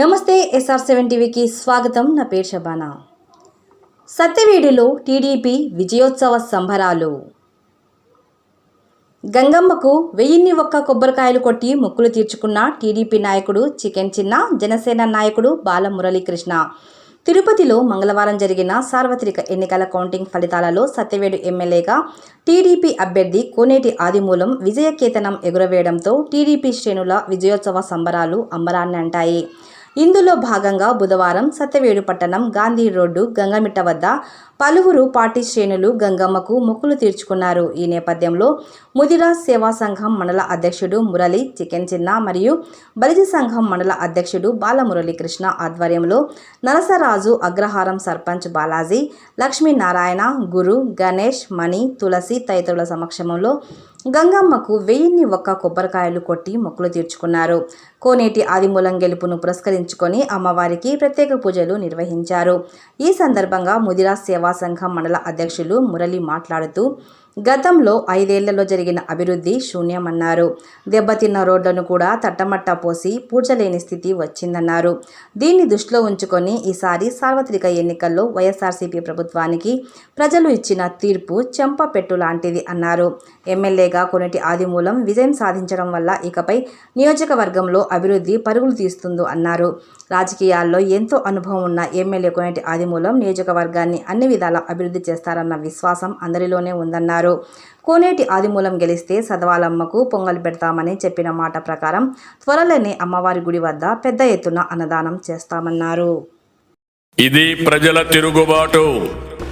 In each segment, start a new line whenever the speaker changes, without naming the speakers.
నమస్తే SR seven టీవీకి స్వాగతం. నా పేరు శబానా. సత్యవేడిలో టీడీపీ విజయోత్సవ సంబరాలు. గంగమ్మకు వెయ్యిన్ని ఒక్క కొబ్బరికాయలు కొట్టి మొక్కులు తీర్చుకున్న టీడీపీ నాయకుడు చికెన్ చిన్న జనసేన నాయకుడు బాల మురళీకృష్ణ తిరుపతిలో మంగళవారం జరిగిన సార్వత్రిక ఎన్నికల కౌంటింగ్ ఫలితాలలో సత్యవేడు ఎమ్మెల్యేగా టీడీపీ అభ్యర్థి కోనేటి ఆదిమూలం విజయకేతనం ఎగురవేయడంతో టీడీపీ శ్రేణుల విజయోత్సవ సంబరాలు అంబరాన్ని అంటాయి ఇందులో భాగంగా బుధవారం సత్యవేడు పట్టణం గాంధీ రోడ్డు గంగమిట్ట వద్ద పలువురు పార్టీ శ్రేణులు గంగమ్మకు మొక్కులు తీర్చుకున్నారు. ఈ నేపథ్యంలో ముదిరా సేవా సంఘం మండల అధ్యక్షుడు మురళి చికెన్ చిన్న మరియు బలిజ సంఘం మండల అధ్యక్షుడు బాలమురళీకృష్ణ ఆధ్వర్యంలో నరసరాజు అగ్రహారం సర్పంచ్ బాలాజీ లక్ష్మీనారాయణ గురు గణేష్ మణి తులసి తదితరుల సమక్షంలో గంగమ్మకు వెయ్యిన్ని ఒక్క కొబ్బరికాయలు కొట్టి మొక్కులు తీర్చుకున్నారు. కోనేటి ఆదిమూలం గెలుపును పురస్కరించుకొని అమ్మవారికి ప్రత్యేక పూజలు నిర్వహించారు. ఈ సందర్భంగా ముదిరా సేవా సంఘం మండల అధ్యక్షులు మురళి మాట్లాడుతూ గతంలో ఐదేళ్ళలో జరిగిన అభివృద్ధి శూన్యమన్నారు. దెబ్బతిన్న రోడ్లను కూడా తట్టమట్టా పోసి పూడ్చలేని స్థితి వచ్చిందన్నారు. దీన్ని దృష్టిలో ఉంచుకొని ఈసారి సార్వత్రిక ఎన్నికల్లో వైఎస్ఆర్సీపీ ప్రభుత్వానికి ప్రజలు ఇచ్చిన తీర్పు చెంపపెట్టు లాంటిది అన్నారు. ఎమ్మెల్యేగా కొన్నిటి ఆదిమూలం విజయం సాధించడం వల్ల ఇకపై నియోజకవర్గంలో అభివృద్ధి పరుగులు తీస్తుందో అన్నారు. రాజకీయాల్లో ఎంతో అనుభవం ఉన్న ఎమ్మెల్యే కొనేటి ఆదిమూలం నియోజకవర్గాన్ని అన్ని విధాల అభివృద్ధి చేస్తారన్న విశ్వాసం అందరిలోనే ఉందన్నారు. కోనేటి ఆదిమూలం గెలిస్తే సదవాలమ్మకు పొంగల్ పెడతామని చెప్పిన మాట ప్రకారం త్వరలోనే అమ్మవారి గుడి వద్ద పెద్ద ఎత్తున అన్నదానం చేస్తామన్నారు.
ఇది ప్రజల తిరుగుబాటు.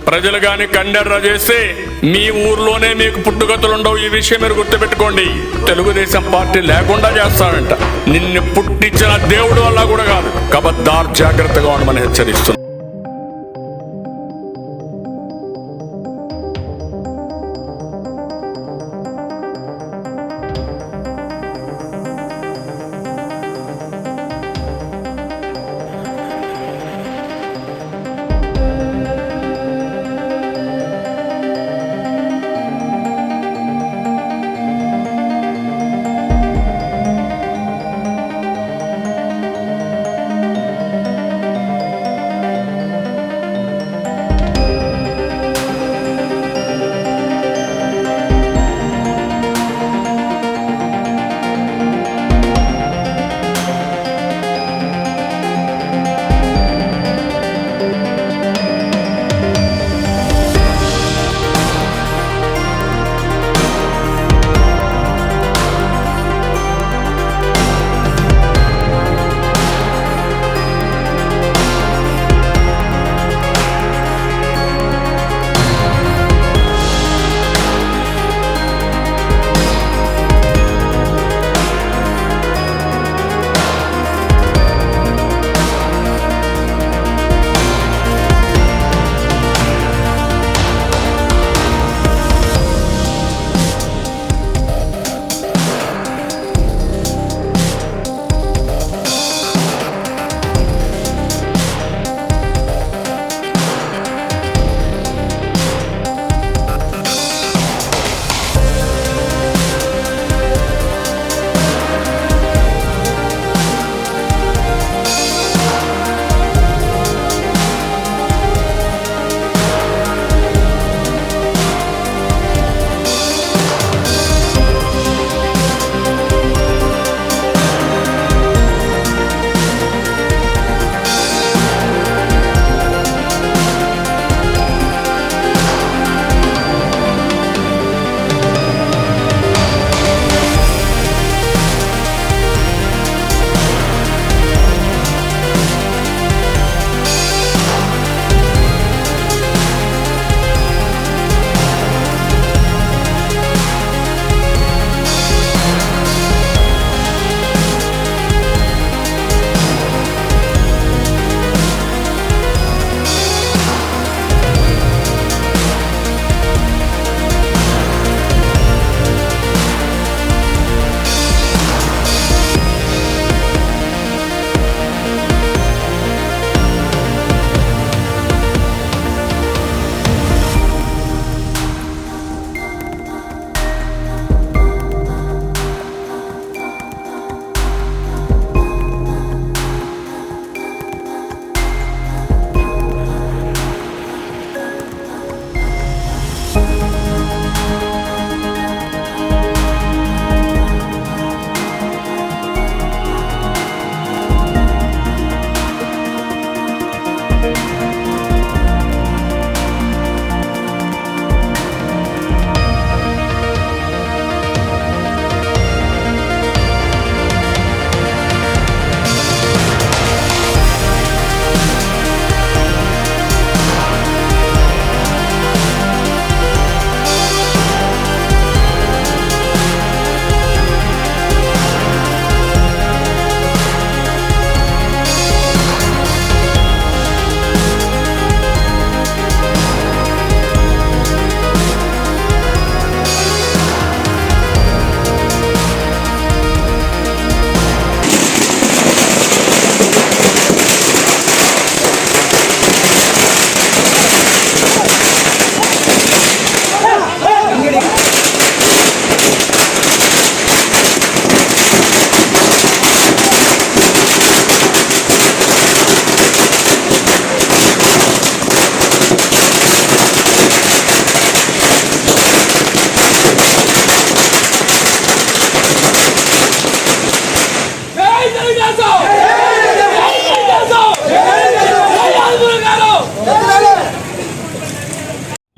ప్రజలు గాని కండెర్ర చేస్తే మీ ఊర్లోనే మీకు పుట్టుగతులుండవు ఈ విషయం మీరు గుర్తుపెట్టుకోండి. తెలుగుదేశం పార్టీ లేకుండా చేస్తాడంట. నిన్ను పుట్టించిన దేవుడు వల్ల కూడా కాదు. కబద్దార్ జాగ్రత్తగా ఉండమని హెచ్చరిస్తున్నా.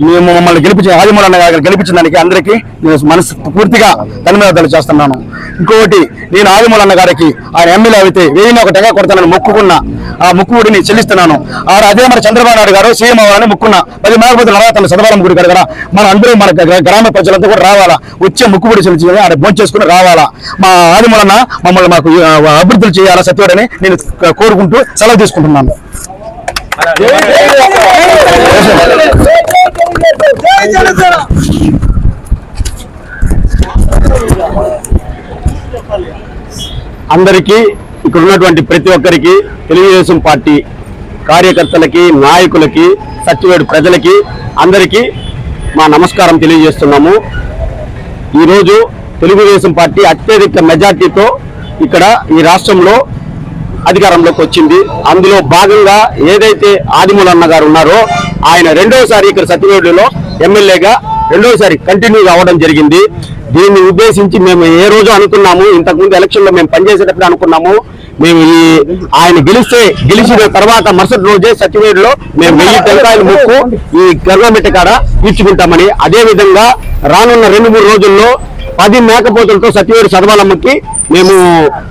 మేము మమ్మల్ని గెలిపించిన ఆదిమూలన్న గారు గెలిపించిన దానికి అందరికీ నేను మనసు పూర్తిగా ధన్యవాదాలు చేస్తున్నాను. ఇంకొకటి నేను ఆదిమూలన్న గారికి ఆయన ఎమ్మెల్యే అయితే వెయ్యి ఒక టెగా కొడతానని మొక్కుకున్న ఆ మొక్కుడిని చెల్లిస్తున్నాను. ఆ అదే మన చంద్రబాబు నాయుడు గారు సీఎం అవ్వాలని మొక్కున్న పది మేకపోతే నడవతాను సదవరం గుడి కదా మన అందరూ మన గ్రా- గ్రామ ప్రజలంతా కూడా రావాలా? వచ్చే మొక్కుబడి చెల్లించి ఆడ భోజనం చేసుకుని రావాలా? మా ఆదిమూలన్న మమ్మల్ని మాకు అభివృద్ధులు చేయాలా సత్యుడని నేను కోరుకుంటూ సెలవు తీసుకుంటున్నాను. అందరికీ ఇక్కడ ఉన్నటువంటి ప్రతి ఒక్కరికి తెలుగుదేశం పార్టీ కార్యకర్తలకి నాయకులకి సత్యవేడు ప్రజలకి అందరికీ మా నమస్కారం తెలియజేస్తున్నాము. ఈరోజు తెలుగుదేశం పార్టీ అత్యధిక మెజార్టీతో ఇక్కడ ఈ రాష్ట్రంలో అధికారంలోకి వచ్చింది. అందులో భాగంగా ఏదైతే ఆదిమూలన్న గారు ఉన్నారో ఆయన రెండోసారి ఇక్కడ సత్యవేడులో ఎమ్మెల్యేగా రెండోసారి కంటిన్యూ అవ్వడం జరిగింది. దీన్ని ఉద్దేశించి మేము ఏ రోజు అనుకున్నాము ఇంతకుముందు ఎలక్షన్లో మేము పనిచేసేటప్పుడు అనుకున్నాము. మేము ఈ ఆయన గెలిస్తే గెలిచిన తర్వాత మరుసటి రోజే సత్యవేడులో మేము వెయ్యి టెంకాయలు ముక్కు ఈ గర్వమెట్ట కాడ తీర్చుకుంటామని అదే విధంగా రానున్న రెండు మూడు రోజుల్లో పది మేకపోతులతో సత్యవేడు సర్వాలమ్మకి మేము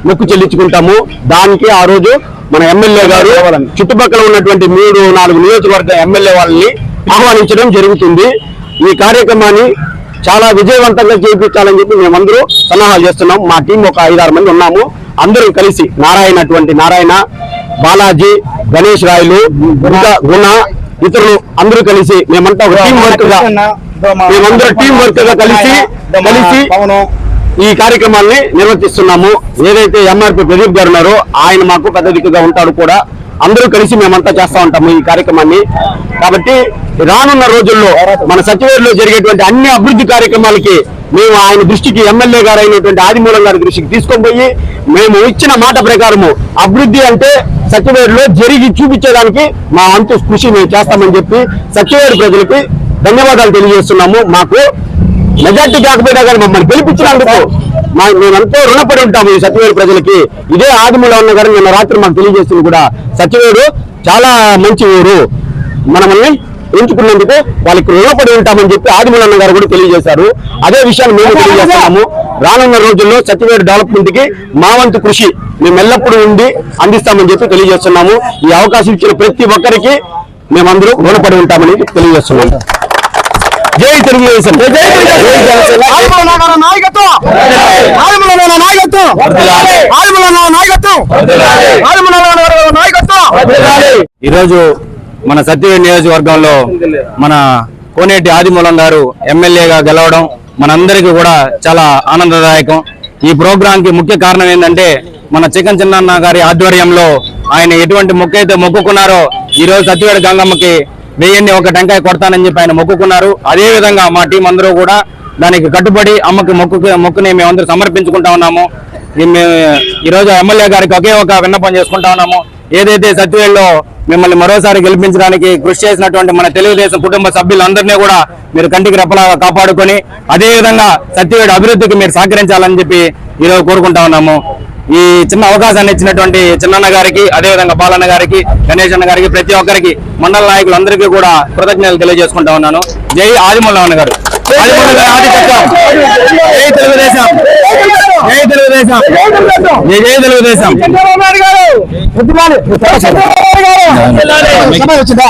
మొక్కు చెల్లించుకుంటాము. దానికి ఆ రోజు మన ఎమ్మెల్యే గారు చుట్టుపక్కల ఉన్నటువంటి మూడు నాలుగు నియోజకవర్గ ఎమ్మెల్యే వాళ్ళని ఆహ్వానించడం జరుగుతుంది. ఈ కార్యక్రమాన్ని చాలా విజయవంతంగా చేయించాలని చెప్పి మేమందరూ సన్నాహాలు చేస్తున్నాం. మా టీం ఒక ఐదారు మంది ఉన్నాము. అందరం కలిసి నారాయణ అటువంటి నారాయణ బాలాజీ గణేష్ రాయలు గుణ ఇతరులు అందరూ కలిసి మేమంతా ఒక టీం వర్క్గా మేమందరూ టీం వర్క్గా కలిసి కలిసి ఈ కార్యక్రమాన్ని నిర్వర్తిస్తున్నాము. ఏదైతే ఎంఆర్పి ప్రదీప్ గారు ఉన్నారో ఆయన మాకు పెద్ద దిక్కుగా ఉంటాడు కూడా. అందరూ కలిసి మేమంతా చేస్తా ఉంటాము ఈ కార్యక్రమాన్ని. కాబట్టి రానున్న రోజుల్లో మన సచివేరులో జరిగేటువంటి అన్ని అభివృద్ధి కార్యక్రమాలకి మేము ఆయన దృష్టికి ఎమ్మెల్యే గారు అయినటువంటి ఆదిమూలం గారి దృష్టికి తీసుకొని పోయి మేము ఇచ్చిన మాట ప్రకారము అభివృద్ధి అంటే సచివేరులో జరిగి చూపించేదానికి మా అంతు కృషి మేము చేస్తామని చెప్పి సచివేరు ప్రజలకి ధన్యవాదాలు తెలియజేస్తున్నాము. మాకు మెజార్టీ కాకపోయినా కానీ మమ్మల్ని గెలిపించినందుకు మా మేమంతా రుణపడి ఉంటాము ఈ సత్యవేడు ప్రజలకి. ఇదే ఆదిమూలం ఉన్న గారు నిన్న రాత్రి మాకు తెలియజేస్తుంది కూడా సత్యవేడు చాలా మంచి ఊరు. మనల్ని ఎంచుకున్నందుకు వాళ్ళకి రుణపడి ఉంటామని చెప్పి ఆదిమూలన్న గారు కూడా తెలియజేశారు. అదే విషయాన్ని మేము తెలియజేస్తున్నాము. రానున్న రోజుల్లో సత్యవేడు డెవలప్మెంట్కి మా వంతు కృషి మేము ఎల్లప్పుడూ ఉండి అందిస్తామని చెప్పి తెలియజేస్తున్నాము. ఈ అవకాశం ఇచ్చిన ప్రతి ఒక్కరికి మేమందరూ రుణపడి ఉంటామని తెలియజేస్తున్నాము. జై తెలుగుదేశం.
నాయకత్వం. నాయకత్వం. నాయకత్వం.
ఈరోజు మన సత్యవేడి నియోజకవర్గంలో మన కోనేటి ఆదిమూలం గారు ఎమ్మెల్యేగా గెలవడం మనందరికీ కూడా చాలా ఆనందదాయకం. ఈ ప్రోగ్రాం కి ముఖ్య కారణం ఏంటంటే మన చికెన్ చిన్నన్న గారి ఆధ్వర్యంలో ఆయన ఎటువంటి మొక్క అయితే మొక్కుకున్నారో ఈ రోజు సత్యవేడి గంగమ్మకి వెయ్యిన్ని ఒక టెంకాయ కొడతానని చెప్పి ఆయన మొక్కుకున్నారు. అదే విధంగా మా టీం అందరూ కూడా దానికి కట్టుబడి అమ్మకి మొక్కు మొక్కుని మేమందరూ సమర్పించుకుంటా ఉన్నాము. ఈ రోజు ఎమ్మెల్యే గారికి ఒకే ఒక విన్నపం చేసుకుంటా ఉన్నాము. ఏదైతే సత్యవేల్లో మిమ్మల్ని మరోసారి గెలిపించడానికి కృషి చేసినటువంటి మన తెలుగుదేశం కుటుంబ సభ్యులందరినీ కూడా మీరు కంటికి రెప్పలాగా కాపాడుకొని అదేవిధంగా సత్యవేడు అభివృద్ధికి మీరు సహకరించాలని చెప్పి ఈరోజు కోరుకుంటా ఉన్నాము. ఈ చిన్న అవకాశాన్ని ఇచ్చినటువంటి చిన్నన్న గారికి అదే విధంగా బాలన్న గారికి గణేష్ అన్న గారికి ప్రతి ఒక్కరికి మండల నాయకులందరికీ కూడా కృతజ్ఞతలు తెలియజేసుకుంటా ఉన్నాను. జై ఆదిమూలన్న గారు. జై తెలుగుదేశం. జై తెలుగుదేశం. జై జై తెలుగుదేశం.
చంద్రబాబు నాయుడు గారు వచ్చిందా